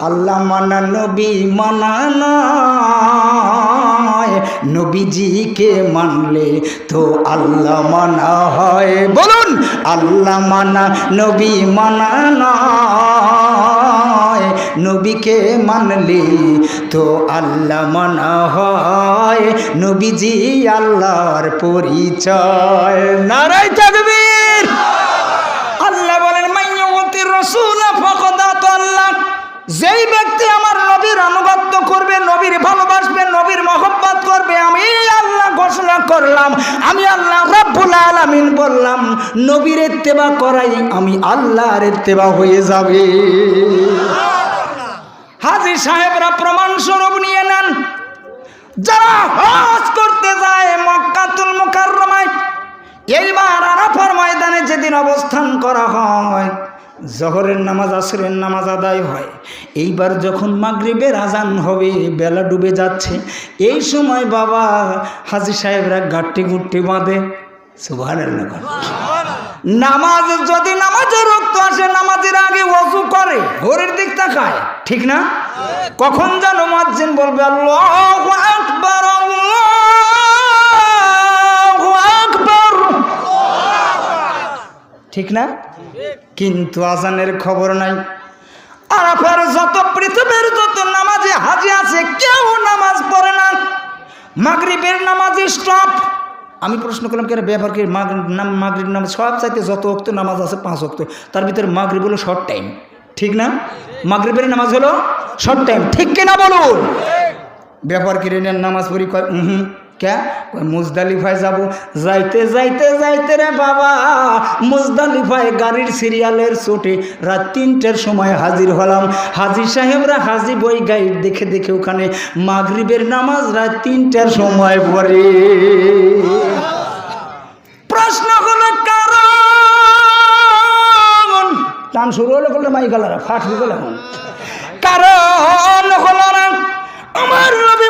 আল্লাহ মানা নবী, মানা নয় নবীজিকে মানলে তো আল্লাহ মানা হয়। বলুন, আল্লাহ মানা, নবী মানা নয় নবীকে মানলে তো আল্লাহ মানা হয়। নবীজি আল্লাহর পরিচয়। নারাই তাকবীর আল্লাহ বলেন মাইয়তি রসুল ফকদাত আল্লাহ যেই ব্যক্তি আমার নবীর আনুগত্য করবে, নবীর ভালোবাসবে, নবীর মহব্বত করবে, আমি আল্লাহ ঘোষণা করলাম, আমি আল্লাহ রাব্বুল আলামিন বললাম, নবীর ইত্তেবা করাই আমি আল্লাহর ইত্তেবা হয়ে যাবে। হাজি সাহেবরা প্রমাণ স্বরূপ নিয়ে নেন। যারা হজ করতে যায় মক্কাতুল মুকাররমায়, এইবার আরাফার ময়দানে যেদিন অবস্থান করা হয় জহরের নামাজ, আসরের নামাজ আদায় হয়। এইবার যখন মাগরিবের আজান হবে, বেলা ডুবে যাচ্ছে, এই সময় বাবা হাজি সাহেবরা গাট্টি গুট্টি বাঁধে। সুভান নামাজ যদি নামাজের রক্ত আসে, নামাজের আগে ওযু করে ঘরের দিক তাকায়, ঠিক না? কখন যেন মাজ্জিন বলবে ঠিক না? কিন্তু আজানের খবর নাই। আরাফার যত পৃথিবীর যত নামাজে হাজি আছে, কেউ নামাজ পড়ে না। মাগরিবের নামাজ স্টপ আমি প্রশ্ন করলাম কেন ব্যবহার কি? মাগরিব নামাজ সব চাইতে যত অক্ত নামাজ আছে পাঁচ অক্ত তার ভিতরে মাগরিব হলো শর্ট টাইম ঠিক না? মাগরিবের নামাজ হলো শর্ট টাইম ঠিক কিনা বলুন? ব্যাপার কিনে নামাজ পড়ি কয় হুম কে? মুজদালিফায় যাব। যাইতে যাইতে যাইতে রে বাবা, মুজদালিফায় গাড়ির সিরিয়ালের চোটে রাত তিনটের সময় হাজির হলাম। হাজির সাহেবরা হাজি বই গাইড দেখে দেখে ওখানে মাগরিবের নামাজ রাত তিনটার সময় পড়ে। প্রশ্ন হলো, কারণ? টান শুরু হলো করলে মাই গেলারা ফাট গেল কারণ হলো আমার নবী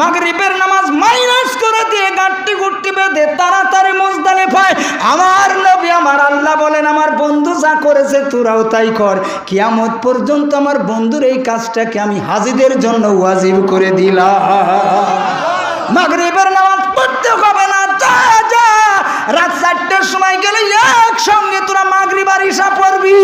মাগরিবের নামাজ মাইনাস করে দিয়ে গাট্টি গুট্টি বেঁধে তাড়াতাড়ি মুজদালে পায় আমার নবী, আমার আল্লাহ বলেন, আমার বন্ধু যা করেছে তোরাও তাই কর। কিয়ামত পর্যন্ত আমার বন্ধুর এই কাজটাকে আমি হাজিদের জন্য ওয়াজিব করে দিলাম। মাগরিবের নামাজ পড়তে হবে না, যা যা। রাত চারটের সময় গেলে একসঙ্গে তোরা মাগরিব আর ঈশা পড়বি।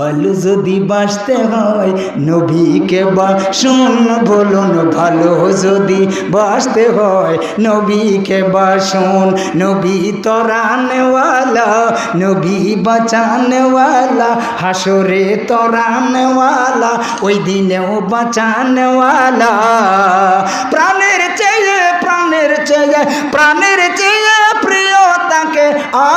ভালো যদি বাঁচতে হয়, নবীকে বাসুন বলুন ভালো যদি বাঁচতে হয়, নবীকে বাসুন নবী তরানেওয়ালা নবী বাঁচানেওয়ালা। হাসরে তরানেওয়ালা ওই দিনেও বাঁচানেওয়ালা। প্রাণের চেয়ে প্রাণের চেয়ে প্রাণের চেয়ে প্রিয় তাকে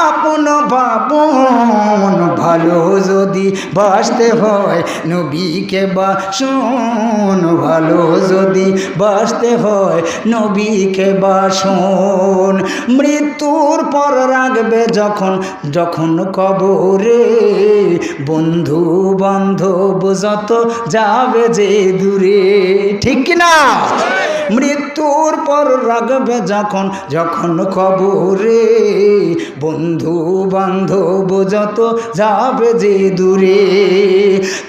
আপন বাবন। ভালো যদি বাসতে হয় নবীকে বাসন ভালো যদি বাসতে হয় নবীকে বাসন মৃত্যুর পর রাখবে যখন যখন কবরে বন্ধু বান্ধব যত যাবে যে দূরে। ঠিক কিনা? মৃত্যুর পর রাখবে যখন যখন কবরে বন্ধু বান্ধব যত যাবে যে দূরে।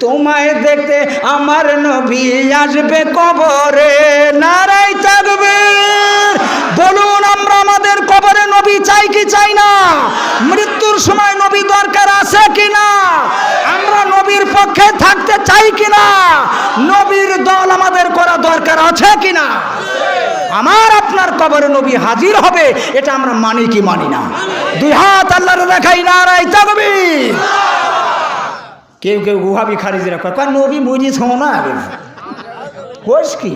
তোমায় দেখতে আমার নবী আসবে কবরে নারাই থাকবে বলুন আমরা আমাদের কবরে নবী চাই কি চাই না? মৃত্যুর সময় নবী দরকার আছে কি না আমরা নবীর পক্ষে থাকতে চাই কিনা? নবীর দল আমাদের করা দরকার আছে কিনা? আমার আপনার কবরে নবী হাজির হবে, এটা আমরা মানি কি মানি না। দুই হাত আল্লাহর দেখাই না রাই থাকবি কেউ কেউ গুহাবি খারিজিরা কয় নবী বুঝিস না কোষ কি?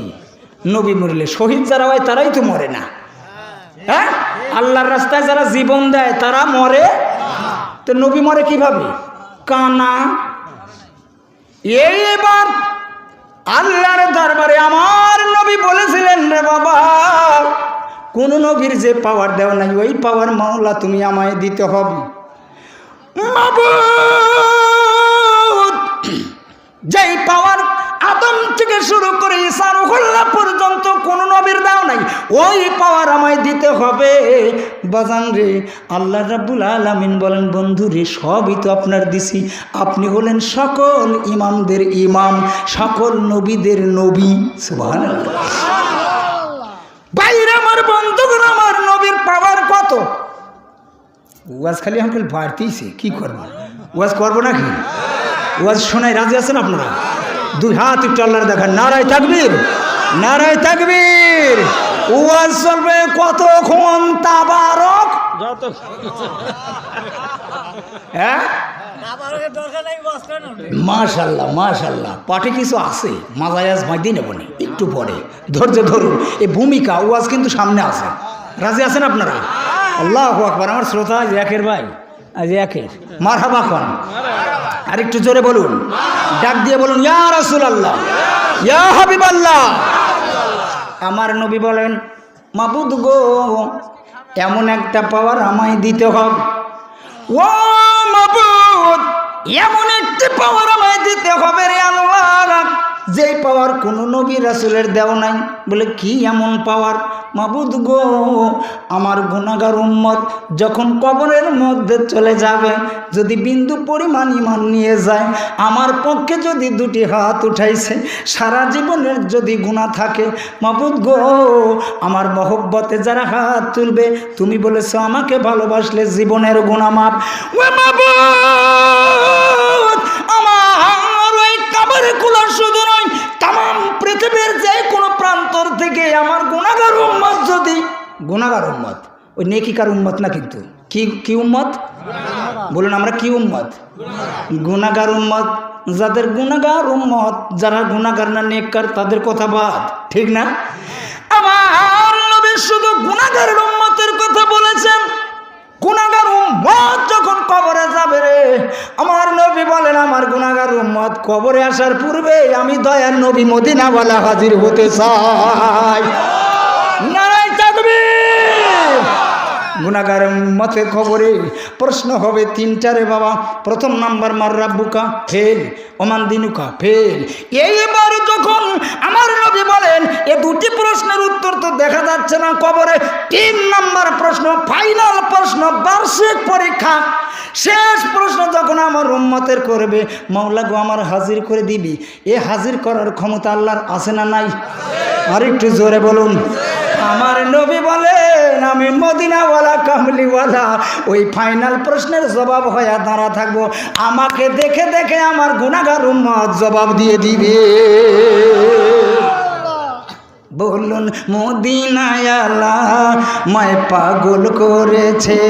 নবী মরলে শহীদ যারা হয় তারাই তো মরে না। হ্যাঁ? আল্লাহর রাস্তায় যারা জীবন দেয় তারা মরে। তো নবী মরে কীভাবে? কানা এইবার আল্লাহর দরবারে আমার নবী বলেছিলেন রে বাবা, কোন নবীর যে পাওয়ার দেওয়া নাই, ওই পাওয়ার মাওলা তুমি আমায় দিতে হবে। যেই পাওয়ার আদম থেকে শুরু করে ইসারুল্লাহ পর্যন্ত কোনো নবীর দাও নাই। ওই পাওয়ার আমায় দিতে হবে। বাজান রে, আল্লাহ রাব্বুল আলামিন বলেন, বন্ধু রে, সবই তো আপনার দিছি। আপনি হলেন সকল ইমামদের ইমাম, সকল নবীদের নবী। সুবহানাল্লাহ। বাইরে আমার বন্ধুগুলো আমার নবীর পাওয়ার কত? ওয়াজ খালি আমাকে বাড়তেইছে, কি করব? ওয়াজ করব নাকি? ওয়াজ শোনায় রাজি আছেন আপনারা? দুই হাত একটু আল্লাহর দেখান, নারায় তাকবীর নারায় তাকবীর। ওয়াজ চলবে কতক্ষণ? তাবারক। যত হ্যাঁ? মাশাল্লাহ মাশাল্লাহ। পাঠে কিছু আছে, মাজায় আজ মাইদিন নেব নি, একটু পরে। ধৈর্য ধরুন এই ভূমিকা, ওয়াজ কিন্তু সামনে আছে। রাজি আছেন আপনারা? আল্লাহ আকবার, আমার শ্রোতা আজ একের ভাই, আজ একের। মার হাবা খান। আর একটু জোরে বলুন। ডাক দিয়ে বলুন, ইয়া আল্লাহ ইয়া আল্লাহ আমার নবী বলেন, মাবুদ গো, এমন একটা পাওয়ার আমায় দিতে হবে। ও মাবুদ, এমন একটি পাওয়ার আমায় দিতে হবে রে আল্লাহ। যেই পাওয়ার কোনো নবী রাসুলের দেও নাই। বলে, কি এমন পাওয়ার? মাবুদ গো, আমার গুণাগার উম্মত যখন কবরের মধ্যে চলে যাবে, যদি বিন্দু পরিমাণ ইমান নিয়ে যায়, আমার পক্ষে যদি দুটি হাত উঠাইছে, সারা জীবনের যদি গুণা থাকে, মাবুদ গো, আমার মহব্বতে যারা হাত তুলবে, তুমি বলেছ আমাকে ভালোবাসলে জীবনের গুণা মাপ মাবুদ! গুণাগার উম্মত। ওই নেকিকার উম্মত না কিন্তু। কি কি উম্মত? বলুন আমরা কি উম্মত? গুণাগার উম্মত। যাদের গুণাগার উম্মত, যারা গুণাগার না নেককার, তাদের কথা বাদ। ঠিক না? আমার শুধু গুণাগারের উম্মতের কথা বলেছেন। গুণাগার উম্মত যখন কবরে যাবে রে, আমার নবী বলেন, আমার গুণাগার উম্মত কবরে আসার পূর্বে আমি দয়ার নবী মদিনাওয়ালা হাজির হতে চাই। তাকবীর গুণাগার মতে খবরে প্রশ্ন হবে তিনটারে বাবা। প্রথম নাম্বার, মার রাব্বুকা, ফেল, ওমান দিনুকা, ফেল। এইবার যখন আমার নবী বলেন, এ দুটি প্রশ্নের উত্তর তো দেখা যাচ্ছে না কবরে। তিন নাম্বার প্রশ্ন, ফাইনাল প্রশ্ন, বার্ষিক পরীক্ষা। শেষ প্রশ্ন যখন আমার উম্মতের করবে। মাওলা গো, আমার হাজির করে দিবি। এ হাজির করার ক্ষমতা আল্লাহর আছে না নাই? আর একটু জোরে বলুন। আমার নবী বলেন, আমি মদিনাওয়ালা, কামলিওয়ালা। ওই ফাইনাল প্রশ্নের জবাব হয়ে দাঁড়া থাকব। আমাকে দেখে দেখে আমার গুণাগার উম্মত জবাব দিয়ে দিবে। বলুন মদিনায়ালা মায় পাগল করেছে।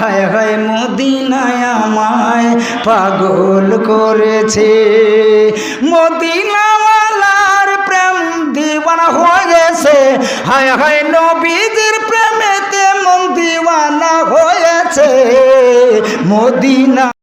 হায় হায়, মদিনায় আমায় পাগল করেছে। মদিনাওয়ালার প্রেম দিওয়ানা হয়েছে হায় হায়, নবীজির প্রেমেতে মন দিওয়ানা হয়েছে। মদিনা